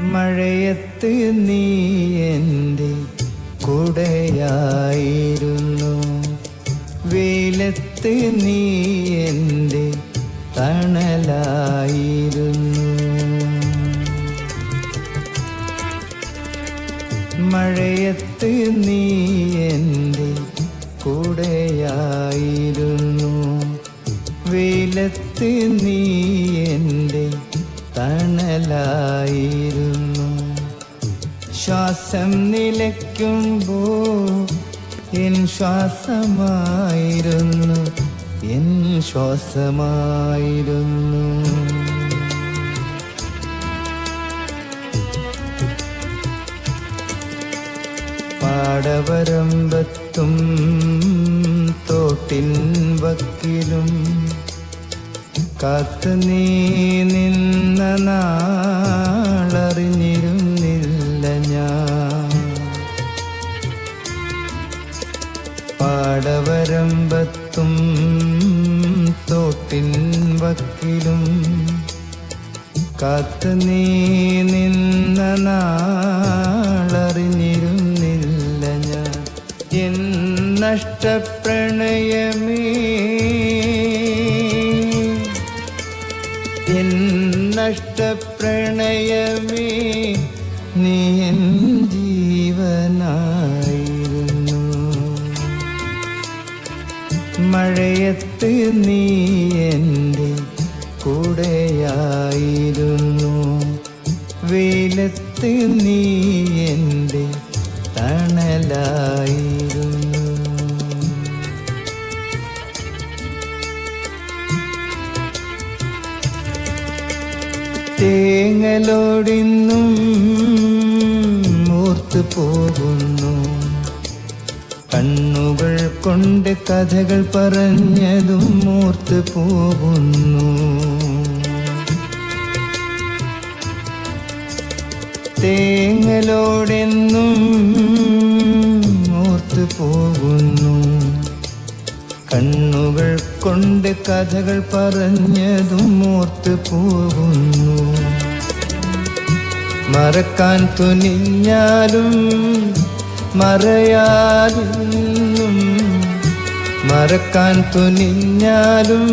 മഴയത്ത് നീ എന്റെ കൂടെയായിരുന്നു. വെയിലത്ത് നീ എന്റെ തണലായിരുന്നു. മഴയത്ത് നീ എന്റെ കൂടെയായിരുന്നു. വെയിലത്ത് നീ എന്റെ തണലായിരുന്നു. ശ്വാസം നിലയ്ക്കുമ്പോ എൻ ശ്വാസമായിരുന്നു. എൻ ശ്വാസമായിരുന്നു. പാടവരമ്പത്തും തോട്ടിൻ വക്കിലും കാത്തു നീ നിന്ന നാളറിഞ്ഞിരുന്നില്ല ഞാൻ. പാടവരമ്പത്തും തോട്ടിൻ വക്കിലും കാത്തു നീ നിന്ന നാളറിഞ്ഞിരുന്നില്ല ഞാൻ. എൻ നഷ്ടപ്രണയമേ നഷ്ടപ്രണയമേ നീ ജീവനായിരുന്നു. മഴയത്ത് നീ എന്റെ കൂടെയായിരുന്നു. വെയിലത്ത് നീ എന്റെ തണലായിരുന്നു. തേങ്ങലോടിന്നും മൂർത്തു പോകുന്നു. കണ്ണുകൾ കൊണ്ട് കഥകൾ പറഞ്ഞതും മൂർത്തു പോകുന്നു. തേങ്ങലോടെന്നും മൂർത്ത് പോകുന്നു. കണ്ണുകൾ കൊണ്ട് കഥകൾ പറഞ്ഞതും മൂർത്ത് പോകുന്നു. മറക്കാൻ തുനിഞ്ഞാലും മറയാലും മറക്കാൻ തുനിഞ്ഞാലും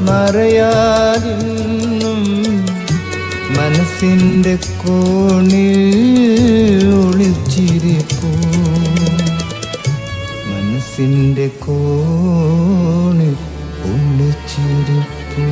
മറയാലും മനസ്സിന്റെ കോണിൽ ഒളിച്ചിരിപ്പൂ. മനസ്സിന്റെ കോണിൽ ഒളിച്ചിരിപ്പൂ.